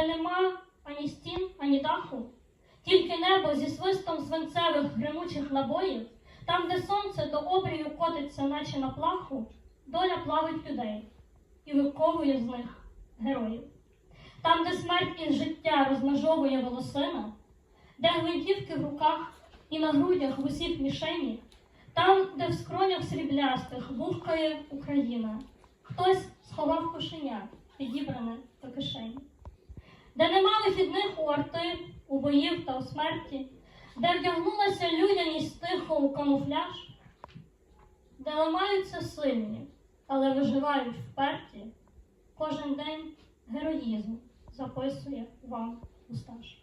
де нема ані стін, ані даху, тільки небо зі свистом свинцевих гримучих набоїв, там, де сонце до обрію котиться, наче на плаху, доля плавить людей і виковує з них героїв. Там, де смерть із життя розмежовує волосина, де гвинтівки в руках і на грудях в усіх мішені, там, де в скронях сріблястих бухкає Україна, хтось сховав кошеня, підібране де нема вихідних у арти, у боїв та у смерті, де вдягнулася людяність тихо у камуфляж, де ламаються сильні, але виживають вперті, кожен день героїзм записує вам у стаж.